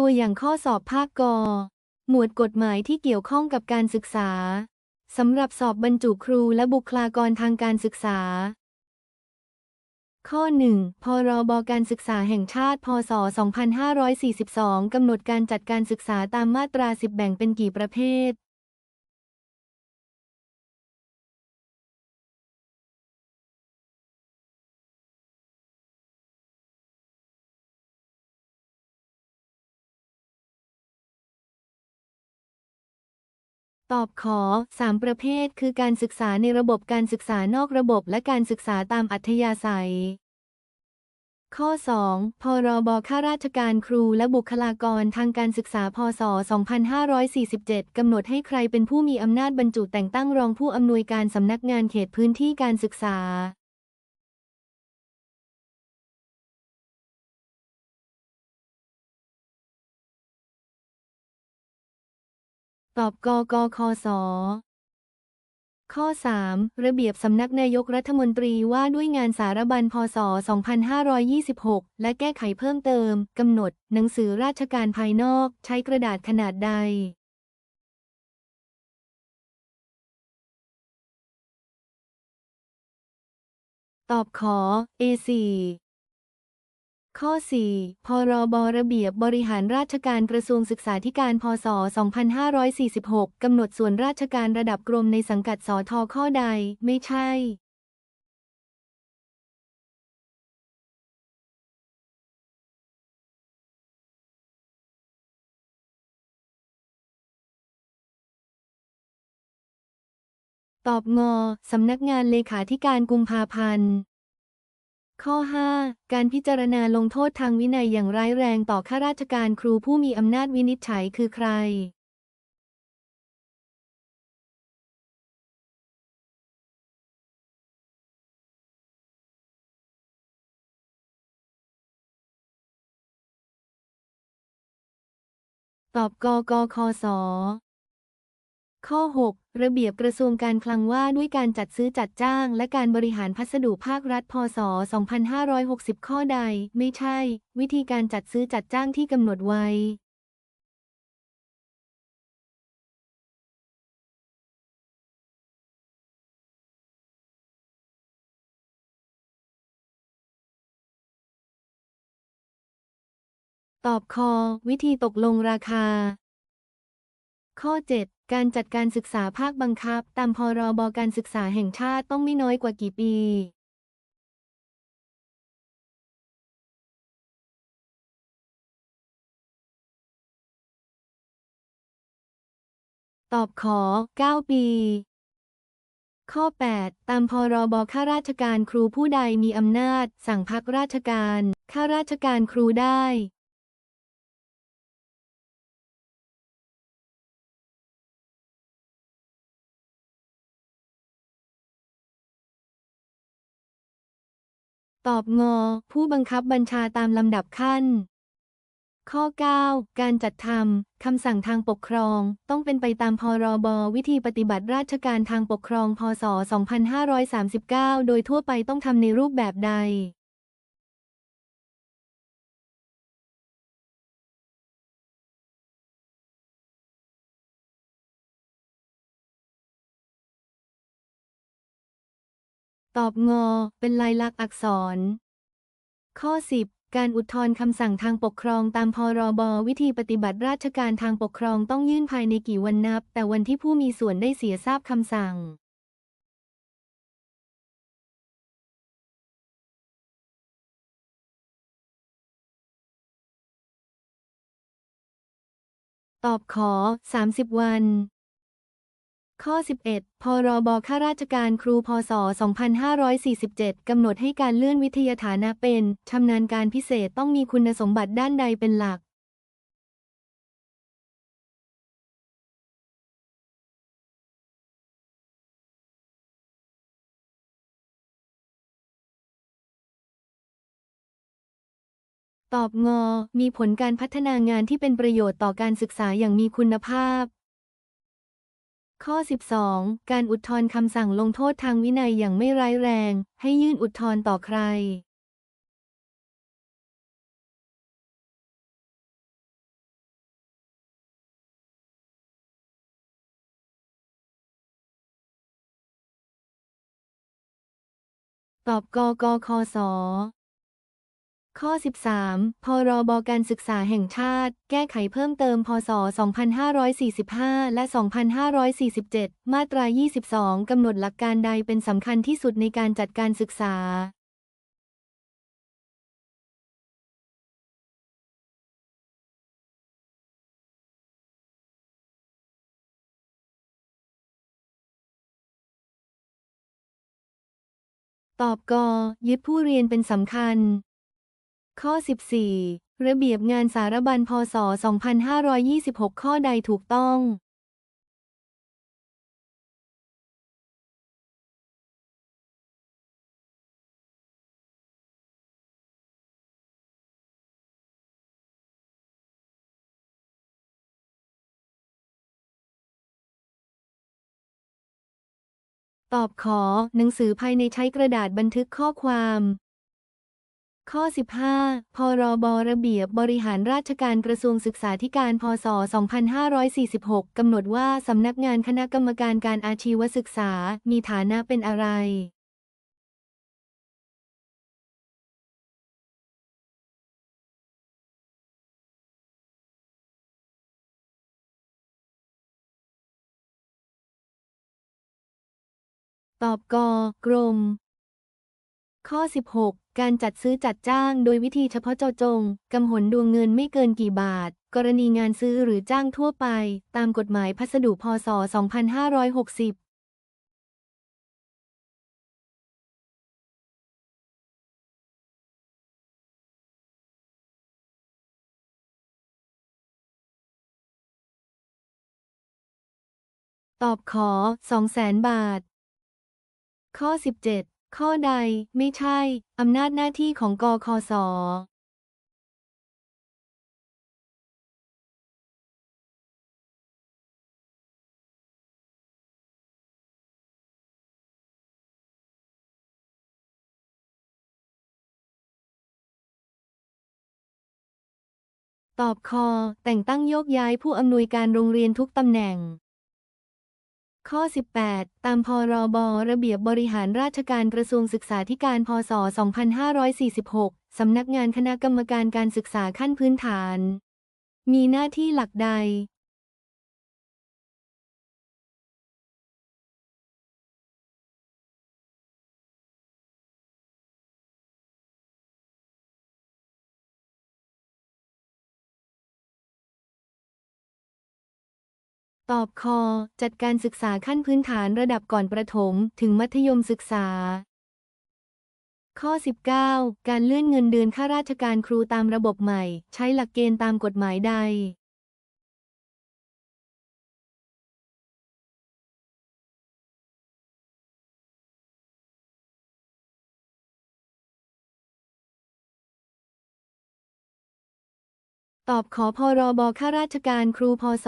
ตัวอย่างข้อสอบภาคกอ หมวดกฎหมายที่เกี่ยวข้องกับการศึกษา สำหรับสอบบรรจุครูและบุคลากรทางการศึกษา ข้อ 1 พรบการศึกษาแห่งชาติ พศ 2542 กำหนดการจัดการศึกษาตามมาตรา 10 แบ่งเป็นกี่ประเภท ตอบขอ 3 ประเภท คือการศึกษาในระบบการศึกษานอกระบบและการศึกษาตามอัธยาศัย ข้อ 2 พรบข้าราชการครูและบุคลากรทางการศึกษา พศ 2547 กำหนดให้ใครเป็นผู้มีอำนาจบรรจุแต่งตั้งรองผู้อำนวยการสำนักงานเขตพื้นที่การศึกษา ตอบกกคสข้อ 3 ระเบียบสำนักนายกรัฐมนตรีว่าด้วยงานสารบัญพศ 2526 และแก้ไขเพิ่มเติม กำหนด หนังสือราชการภายนอก ใช้กระดาษขนาดใด ตอบขอ A4 ข้อ 4 พรบ ระเบียบบริหารราชการกระทรวงศึกษาธิการ พศ 2546 กำหนดส่วนราชการระดับกรมในสังกัดสทข้อใด ไม่ใช่ ตอบงอ สำนักงานเลขาธิการกุมภาพันธ์ ข้อ 5 การพิจารณาลงโทษทางวินัยอย่างร้ายแรงต่อข้าราชการครูผู้มีอำนาจวินิจฉัยคือใคร ตอบกกคส ข้อ 6 ระเบียบกระทรวงการคลังว่าด้วยการจัดซื้อจัดจ้าง และการบริหารพัสดุภาครัฐ พศ 2560 ข้อใด ไม่ใช่ วิธีการจัดซื้อจัดจ้างที่กำหนดไว้ตอบคอ วิธีตกลงราคา ข้อ 7 การจัดการศึกษาภาคบังคับ ตามพรบการศึกษาแห่งชาติต้องไม่น้อยกว่ากี่ปี ตอบขอ 9 ปี ข้อ 8 ตามพรบข้าราชการครูผู้ใดมีอำนาจ สั่งพักราชการ ข้าราชการครูได้ ตอบงอ ผู้บังคับบัญชาตามลำดับขั้น ข้อ 9 การจัดทำคำสั่งทางปกครอง ต้องเป็นไปตามพรบ วิธีปฏิบัติราชการทางปกครอง พศ 2539 โดยทั่วไปต้องทำในรูปแบบใด ตอบงอ เป็นลายลักษณ์อักษร ข้อ 10 การอุทธรณ์คำสั่งทางปกครองตามพรบ วิธีปฏิบัติราชการทางปกครองต้องยื่นภายในกี่วันนับ แต่วันที่ผู้มีส่วนได้เสียทราบคำสั่งตอบขอ 30 วัน ข้อ 11 พรบ ข้าราชการครู พศ 2547 กำหนดให้การเลื่อนวิทยาฐานะเป็น ชำนาญการพิเศษต้องมีคุณสมบัติด้านใดเป็นหลัก ตอบงอ มีผลการพัฒนางานที่เป็นประโยชน์ต่อการศึกษาอย่างมีคุณภาพ ข้อ 12 การอุทธรณ์คำสั่งลงโทษทางวินัยอย่างไม่ร้ายแรง ให้ยื่นอุทธรณ์ต่อใคร ตอบกกคส ข้อ 13 พรบการศึกษาแห่งชาติ แก้ไขเพิ่มเติม พศ 2545 และ 2547 มาตรา 22 กำหนดหลักการใดเป็นสำคัญที่สุดในการจัดการศึกษา ตอบกยึดผู้เรียนเป็นสำคัญ ข้อ 14 ระเบียบงานสารบัญพศ 2526 ข้อใดถูกต้อง ตอบขอ หนังสือภายในใช้กระดาษบันทึกข้อความ ข้อ 15 พรบ ระเบียบบริหารราชการกระทรวงศึกษาธิการ พศ 2546 กำหนดว่าสำนักงานคณะกรรมการการอาชีวศึกษา มีฐานะเป็นอะไร ตอบกกรม ข้อ 16 การจัดซื้อจัดจ้างโดยวิธีเฉพาะเจาะจง กำหนดดวงเงินไม่เกินกี่บาท กรณีงานซื้อหรือจ้างทั่วไป ตามกฎหมายพัสดุพศ 2560ตอบขอ 200,000 บาท ข้อ 17 ข้อใดไม่ใช่ อำนาจหน้าที่ของกคสตอบคอ แต่งตั้งโยกย้ายผู้อำนวยการโรงเรียนทุกตำแหน่ง ข้อ 18 ตามพรบ ระเบียบบริหารราชการกระทรวงศึกษาธิการ พศ 2546 สำนักงานคณะกรรมการการศึกษาขั้นพื้นฐาน มีหน้าที่หลักใด ตอบคอ จัดการศึกษาขั้นพื้นฐานระดับก่อนประถม ถึงมัธยมศึกษา ข้อ 19 การเลื่อนเงินเดือนข้าราชการครูตามระบบใหม่ ใช้หลักเกณฑ์ตามกฎหมายใด ตอบขอพรบข้าราชการครูพศ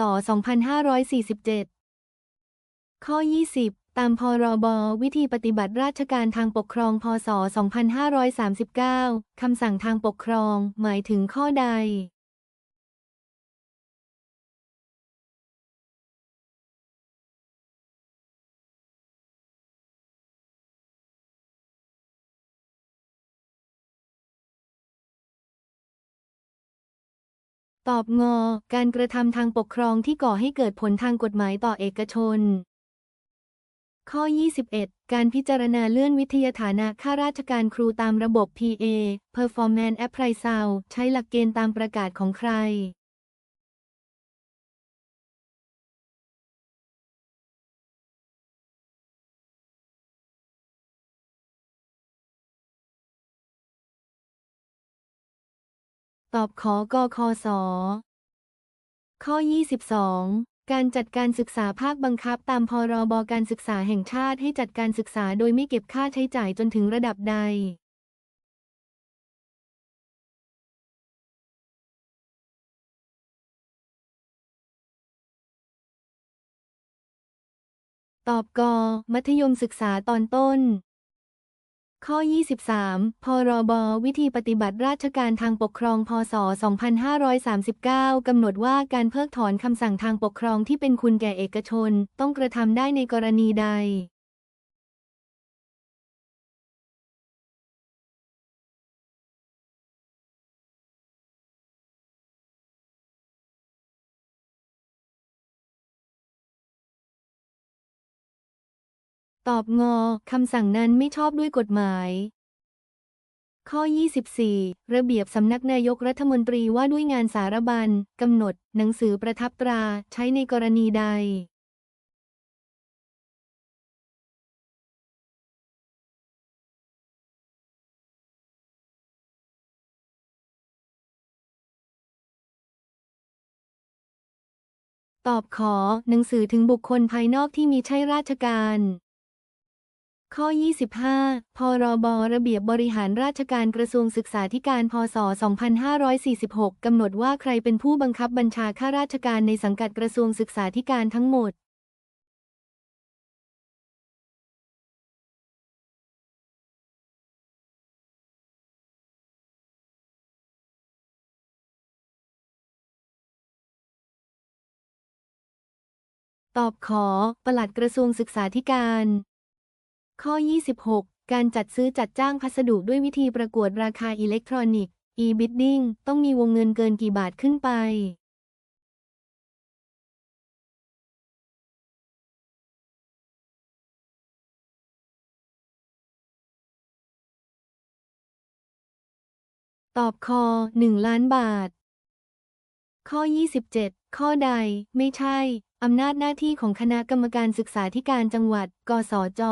2547 ข้อ 20 ตามพรบ วิธีปฏิบัติราชการทางปกครอง พศ 2539 คำสั่งทางปกครอง หมายถึงข้อใด ตอบงอ การกระทำทางปกครองที่ก่อให้เกิดผลทางกฎหมายต่อเอกชน ข้อ 21 การพิจารณาเลื่อนวิทยาฐานะข้าราชการครูตามระบบ PA Performance Appraisal ใช้หลักเกณฑ์ตามประกาศของใคร ตอบขอกคส ข้อ 22 การจัดการศึกษาภาคบังคับตามพรบการศึกษาแห่งชาติให้จัดการศึกษาโดยไม่เก็บค่าใช้จ่ายจนถึงระดับใด ตอบก มัธยมศึกษาตอนต้น ข้อ 23 พรบ วิธีปฏิบัติราชการทางปกครอง พศ 2539 กำหนดว่าการเพิกถอนคำสั่งทางปกครองที่เป็นคุณแก่เอกชน ต้องกระทำได้ในกรณีใด ตอบงอ คำสั่งนั้นไม่ชอบด้วยกฎหมาย ข้อ 24 ระเบียบสำนักนายกรัฐมนตรีว่าด้วยงานสารบัญกำหนด หนังสือประทับตราใช้ในกรณีใด ตอบขอ หนังสือถึงบุคคลภายนอกที่มีใช่ราชการ ข้อ 25 พรบ ระเบียบบริหารราชการกระทรวงศึกษาธิการ พศ 2546 กำหนดว่าใครเป็นผู้บังคับบัญชาข้าราชการในสังกัดกระทรวงศึกษาธิการทั้งหมด ตอบขอ ปลัดกระทรวงศึกษาธิการ ข้อ 26 การจัดซื้อจัดจ้างพัสดุด้วยวิธีประกวดราคาอิเล็กทรอนิกส์ e-bidding ต้องมีวงเงินเกินกี่บาทขึ้นไป ตอบคอ 1 ล้านบาท ข้อ 27 ข้อใด ไม่ใช่ อำนาจหน้าที่ของคณะกรรมการศึกษาธิการจังหวัด กสจ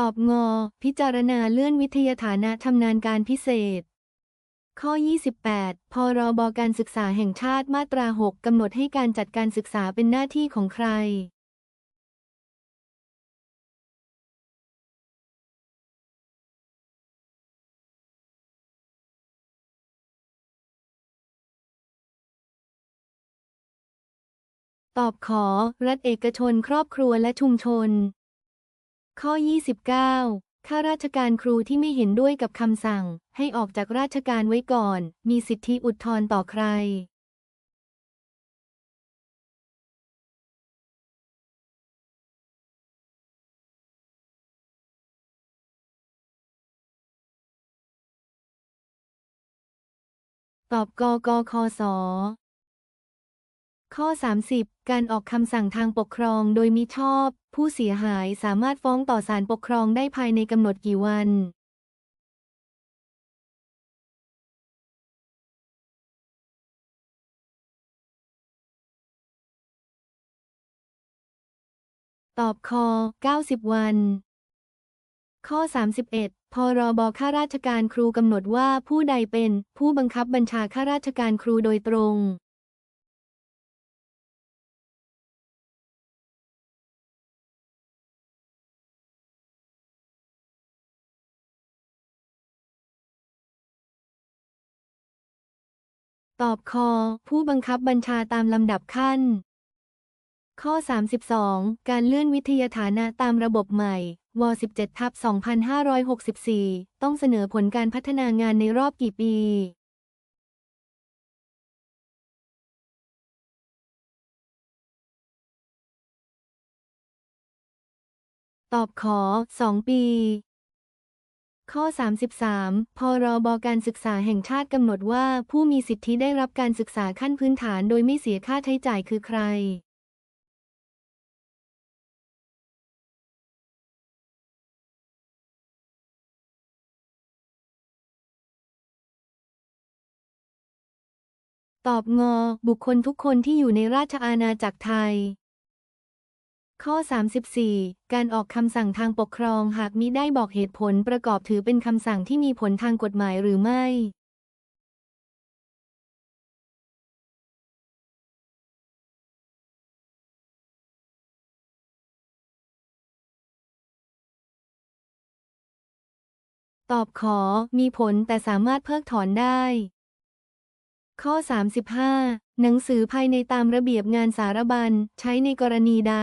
ตอบงอ พิจารณาเลื่อนวิทยาฐานะชำนาญการพิเศษ ข้อ 28 พรบการศึกษาแห่งชาติมาตรา 6 กำหนดให้การจัดการศึกษาเป็นหน้าที่ของใคร ตอบขอ รัฐเอกชนครอบครัวและชุมชน ข้อ 29 ข้าราชการครูที่ไม่เห็นด้วยกับคำสั่ง ให้ออกจากราชการไว้ก่อน มีสิทธิอุทธรณ์ต่อใคร ตอบกกคสข้อ 30 การออกคำสั่งทางปกครองโดยมิชอบ ผู้เสียหายสามารถฟ้องต่อศาลปกครองได้ภายในกำหนดกี่วันตอบคอ 90 วัน ข้อ 31 พรบข้าราชการครูกำหนดว่าผู้ใดเป็นผู้บังคับบัญชาข้าราชการครูโดยตรง ตอบคอ ผู้บังคับบัญชาตามลำดับขั้น ข้อ 32 การเลื่อนวิทยาฐานะตามระบบใหม่ว17ทับ2564 ต้องเสนอผลการพัฒนางานในรอบกี่ปี ตอบขอ 2 ปี ข้อ 33 พรบการศึกษาแห่งชาติกำหนดว่าผู้มีสิทธิได้รับการศึกษาขั้นพื้นฐานโดยไม่เสียค่าใช้จ่ายคือใคร ตอบงอ บุคคลทุกคนที่อยู่ในราชอาณาจักรไทย ข้อ 34 การออกคำสั่งทางปกครองหากมิได้บอกเหตุผลประกอบถือเป็นคำสั่งที่มีผลทางกฎหมายหรือไม่ ตอบขอ มีผลแต่สามารถเพิกถอนได้ ข้อ 35 หนังสือภายในตามระเบียบงานสารบัญใช้ในกรณีใด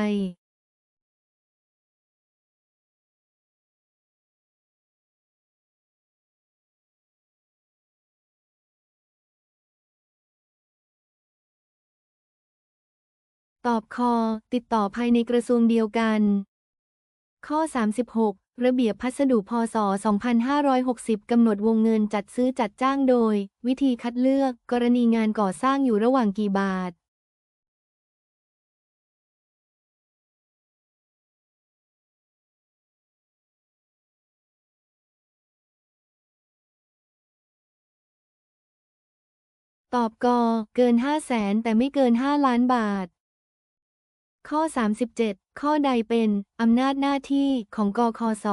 ตอบคอ ติดต่อภายในกระทรวงเดียวกัน ข้อ 36 ระเบียบพัสดุพศ 2560 กำหนดวงเงินจัดซื้อจัดจ้างโดย วิธีคัดเลือก กรณีงานก่อสร้างอยู่ระหว่างกี่บาทตอบกเกิน 5 0 0แสนแต่ไม่เกิน 5 ล้านบาท ข้อ 37 ข้อใดเป็นอำนาจหน้าที่ของกคส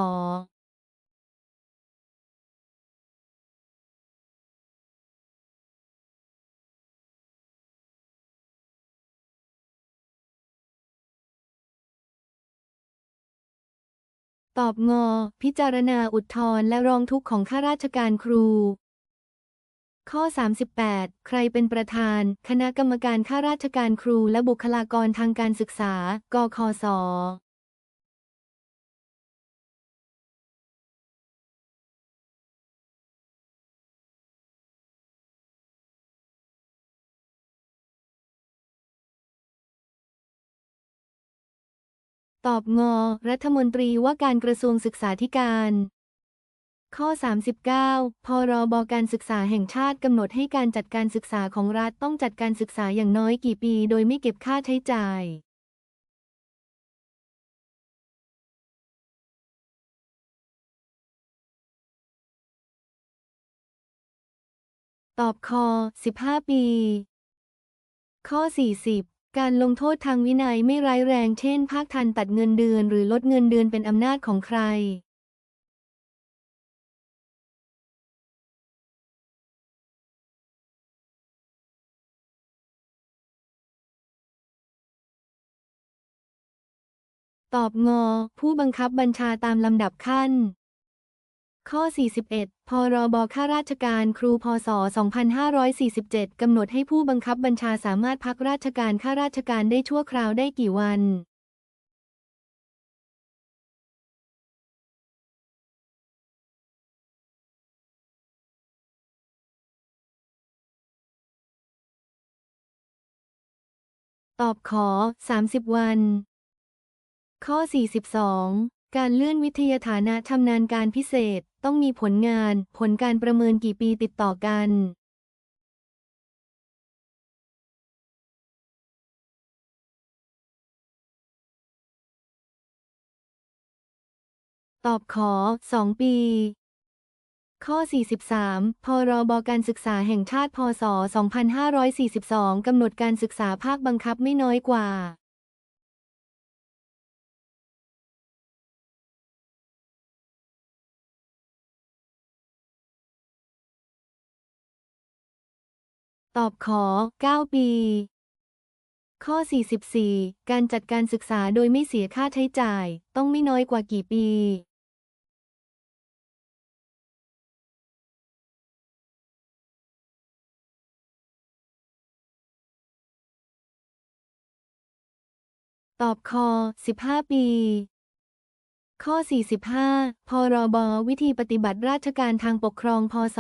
ตอบงพิจารณาอุทธรณ์และร้องทุกข์ของข้าราชการครู ข้อ 38 ใครเป็นประธาน คณะกรรมการข้าราชการครูและบุคลากรทางการศึกษา กคสตอบงอ รัฐมนตรีว่าการกระทรวงศึกษาธิการ ข้อ 39 พรบการศึกษาแห่งชาติกำหนดให้การจัดการศึกษาของรัฐต้องจัดการศึกษาอย่างน้อยกี่ปี โดยไม่เก็บค่าใช้จ่าย ตอบคอ 15 ปี ข้อ 40 การลงโทษทางวินัยไม่ร้ายแรงเช่น ภาคทันตัดเงินเดือน หรือลดเงินเดือนเป็นอำนาจของใคร ตอบงอ ผู้บังคับบัญชาตามลำดับขั้น ข้อ 41 พรบข้าราชการครูพศ 2547 กำหนดให้ผู้บังคับบัญชาสามารถพักราชการข้าราชการได้ชั่วคราวได้กี่วันตอบขอ 30 วัน ข้อ 42 การเลื่อนวิทยาฐานะชำนาญการพิเศษ ต้องมีผลงาน ผลการประเมินกี่ปีติดต่อกัน ตอบขอ 2 ปี ข้อ 43 พรบการศึกษาแห่งชาติ พศ 2542 กำหนดการศึกษาภาคบังคับไม่น้อยกว่า ตอบขอ 9 ปี ข้อ 44 การจัดการศึกษาโดยไม่เสียค่าใช้จ่าย ต้องไม่น้อยกว่ากี่ปี ตอบคอ 15 ปี ข้อ 45 พรบ วิธีปฏิบัติราชการทางปกครอง พศ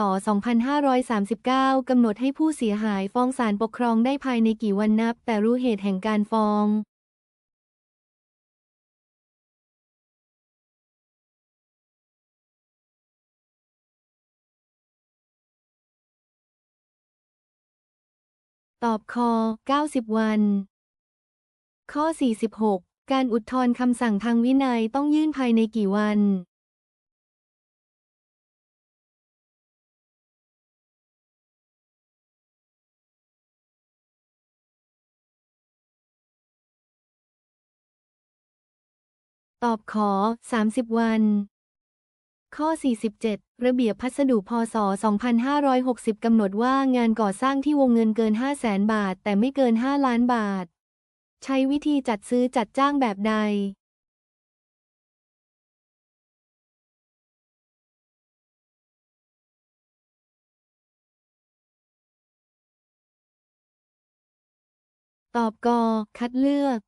2539 กำหนดให้ผู้เสียหายฟ้องศาลปกครองได้ภายในกี่วันนับ แต่รู้เหตุแห่งการฟ้อง ตอบคอ 90 วัน ข้อ 46 การอุทธรณ์คำสั่งทางวินัยต้องยื่นภายในกี่วันตอบขอ 30 วัน ข้อ 47 ระเบียบพัสดุพศ 2560 กำหนดว่างานก่อสร้างที่วงเงินเกิน 5 0 0แสนบาท แต่ไม่เกิน 5 ล้านบาท ใช้วิธีจัดซื้อจัดจ้างแบบใดตอบกคัดเลือก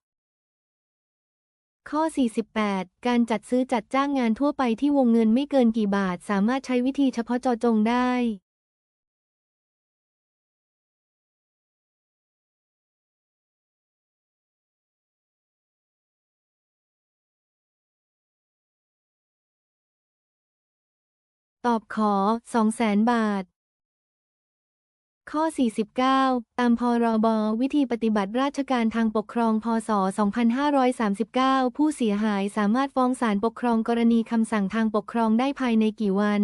ข้อ 48 การจัดซื้อจัดจ้างงานทั่วไปที่วงเงินไม่เกินกี่บาท สามารถใช้วิธีเฉพาะเจาะจงได้ ตอบขอ 200,000 บาท ข้อ 49 ตามพรบ วิธีปฏิบัติราชการทางปกครอง พศ 2539 ผู้เสียหายสามารถฟ้องศาลปกครองกรณีคำสั่งทางปกครองได้ภายในกี่วัน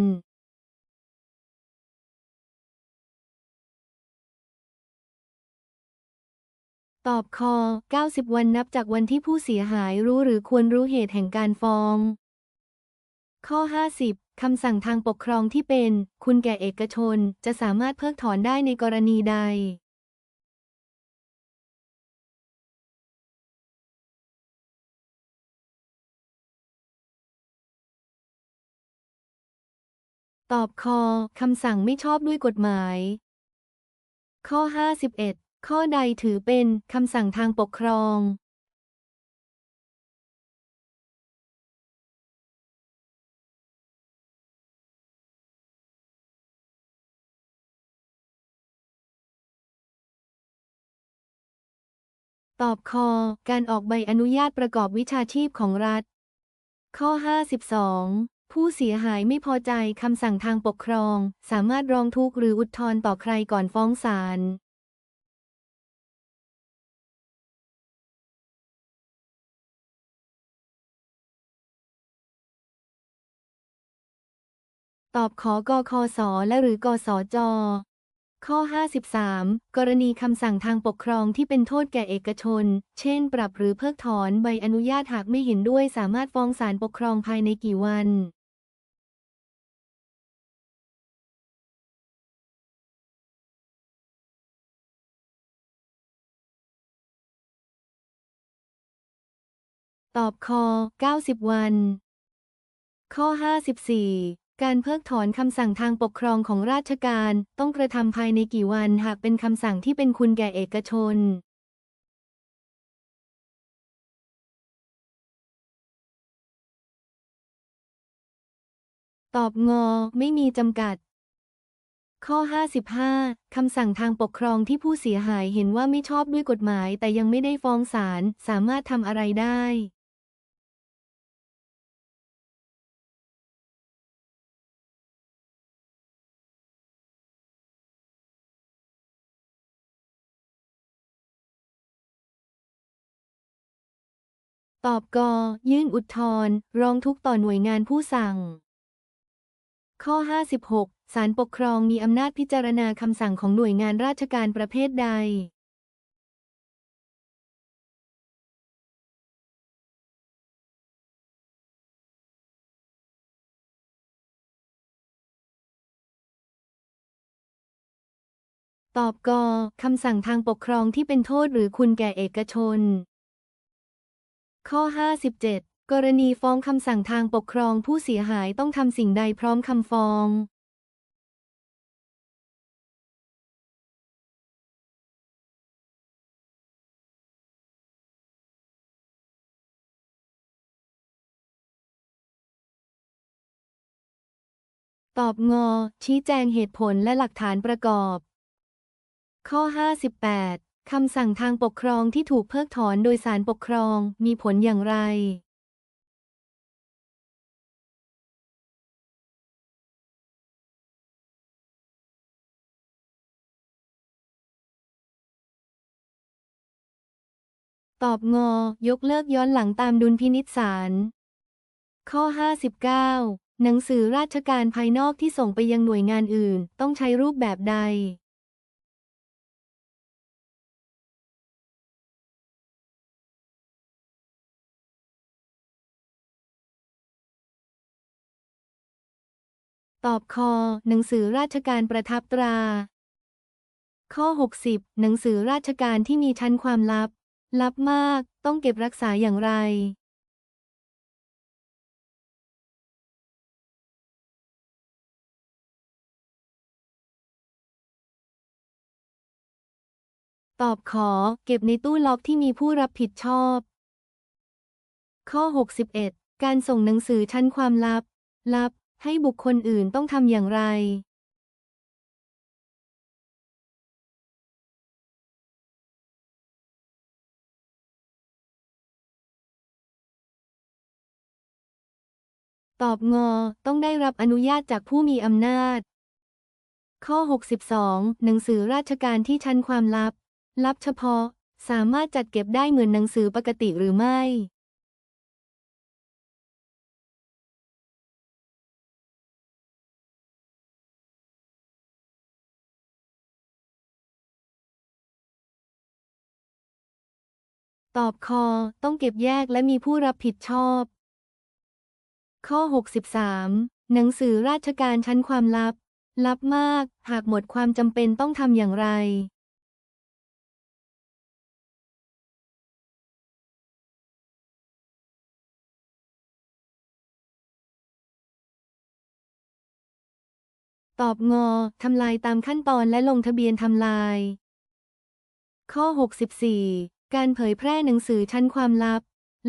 ตอบคอ 90 วันนับจากวันที่ผู้เสียหายรู้หรือควรรู้เหตุแห่งการฟ้อง ข้อ 50 คำสั่งทางปกครองที่เป็น คุณแก่เอกชนจะสามารถเพิกถอนได้ในกรณีใด ตอบคอคำสั่งไม่ชอบด้วยกฎหมาย ข้อ 51 ข้อใดถือเป็นคำสั่งทางปกครอง ตอบคอ การออกใบอนุญาตประกอบวิชาชีพของรัฐ ข้อ 52 ผู้เสียหายไม่พอใจคำสั่งทางปกครอง สามารถร้องทุกข์หรืออุทธรณ์ต่อใครก่อนฟ้องศาลตอบขอกคสและหรือกสจ ข้อ 53 กรณีคำสั่งทางปกครองที่เป็นโทษแก่เอกชน เช่น ปรับหรือเพิกถอนใบอนุญาตหากไม่เห็นด้วยสามารถฟ้องศาลปกครองภายในกี่วัน ตอบคอ 90 วัน ข้อ 54 การเพิกถอนคำสั่งทางปกครองของราชการ ต้องกระทำภายในกี่วันหากเป็นคำสั่งที่เป็นคุณแก่เอกชน ตอบงอ ไม่มีจำกัด ข้อ 55 คำสั่งทางปกครองที่ผู้เสียหายเห็นว่าไม่ชอบด้วยกฎหมาย แต่ยังไม่ได้ฟ้องศาลสามารถทำอะไรได้ ตอบกอ ยื่นอุทธรณ์ร้องทุกข์ต่อหน่วยงานผู้สั่ง ข้อ 56ศาลปกครองมีอำนาจพิจารณาคำสั่งของหน่วยงานราชการประเภทใด ตอบกคำสั่งทางปกครองที่เป็นโทษหรือคุณแก่เอกชน ข้อ 57 กรณีฟ้องคำสั่งทางปกครองผู้เสียหายต้องทำสิ่งใดพร้อมคำฟ้องตอบงอ ชี้แจงเหตุผลและหลักฐานประกอบ ข้อ 58 คำสั่งทางปกครองที่ถูกเพิกถอนโดยศาลปกครองมีผลอย่างไร ตอบงอยกเลิกย้อนหลังตามดุลพินิจศาล ข้อ 59 หนังสือราชการภายนอกที่ส่งไปยังหน่วยงานอื่น ต้องใช้รูปแบบใด ตอบคอ หนังสือราชการประทับตรา ข้อ 60 หนังสือราชการที่มีชั้นความลับ ลับมาก ต้องเก็บรักษาอย่างไร ตอบขอ เก็บในตู้ล็อกที่มีผู้รับผิดชอบ ข้อ 61 การส่งหนังสือชั้นความลับ ลับ ให้บุคคลอื่นต้องทำอย่างไรตอบงอ ต้องได้รับอนุญาตจากผู้มีอำนาจ ข้อ 62 หนังสือราชการที่ชั้นความลับ ลับเฉพาะ สามารถจัดเก็บได้เหมือนหนังสือปกติหรือไม่ ตอบคอ ต้องเก็บแยกและมีผู้รับผิดชอบ ข้อ 63 หนังสือราชการชั้นความลับ ลับมาก หากหมดความจำเป็นต้องทำอย่างไร ตอบงอ ทำลายตามขั้นตอนและลงทะเบียนทำลาย ข้อ 64 การเผยแพร่หนังสือชั้นความลับ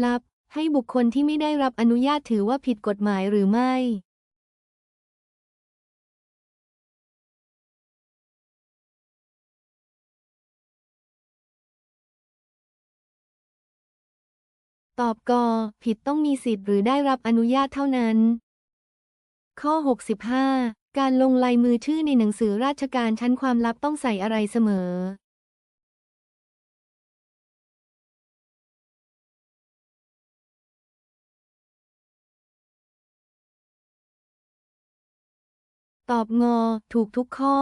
ลับ ให้บุคคลที่ไม่ได้รับอนุญาตถือว่าผิดกฎหมายหรือไม่ ตอบกอผิดต้องมีสิทธิ์หรือได้รับอนุญาตเท่านั้น ข้อ 65 การลงลายมือชื่อในหนังสือราชการชั้นความลับต้องใส่อะไรเสมอ ตอบงอ ถูกทุกข้อ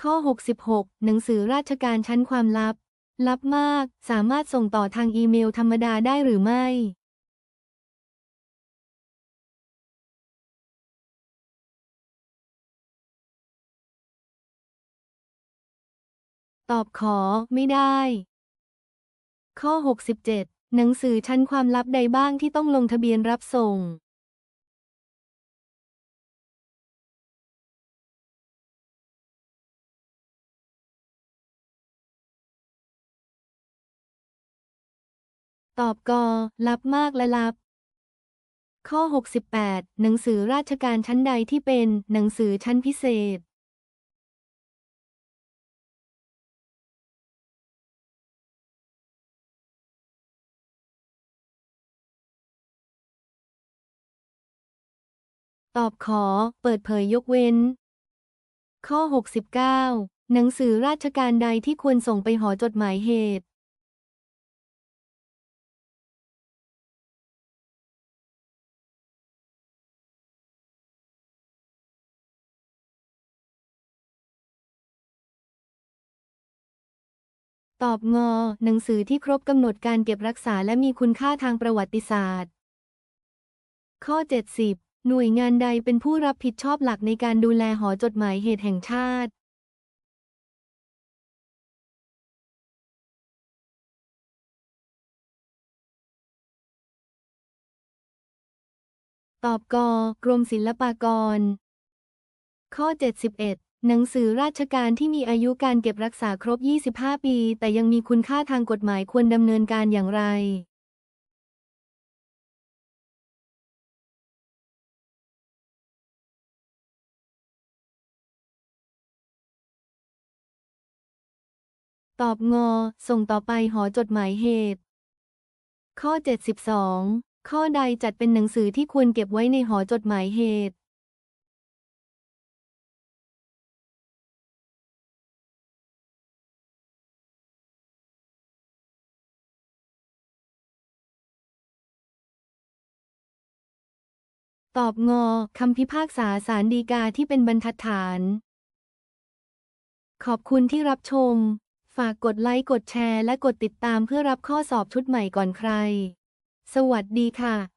ข้อ 66 หนังสือราชการชั้นความลับ ลับมาก สามารถส่งต่อทางอีเมลธรรมดาได้หรือไม่ ตอบขอ ไม่ได้ ข้อ 67 หนังสือชั้นความลับใดบ้างที่ต้องลงทะเบียนรับส่ง ตอบกอลับมากและลับ ข้อ 68 หนังสือราชการชั้นใดที่เป็นหนังสือชั้นพิเศษ ตอบขอ เปิดเผยยกเว้น ข้อ 69 หนังสือราชการใดที่ควรส่งไปหอจดหมายเหตุ ตอบงอ หนังสือที่ครบกำหนดการเก็บรักษาและมีคุณค่าทางประวัติศาสตร์ ข้อ 70 หน่วยงานใดเป็นผู้รับผิดชอบหลักในการดูแลหอจดหมายเหตุแห่งชาติ ตอบกกรมศิลปากร ข้อ 71 หนังสือราชการที่มีอายุการเก็บรักษาครบ 25 ปี แต่ยังมีคุณค่าทางกฎหมายควรดำเนินการอย่างไร ตอบงอ ส่งต่อไปหอจดหมายเหตุ ข้อ 72 ข้อใดจัดเป็นหนังสือที่ควรเก็บไว้ในหอจดหมายเหตุ ตอบงอคำพิพากษาศาลฎีกาที่เป็นบรรทัดฐาน ขอบคุณที่รับชม ฝากกดไลค์กดแชร์และกดติดตามเพื่อรับข้อสอบชุดใหม่ก่อนใคร สวัสดีค่ะ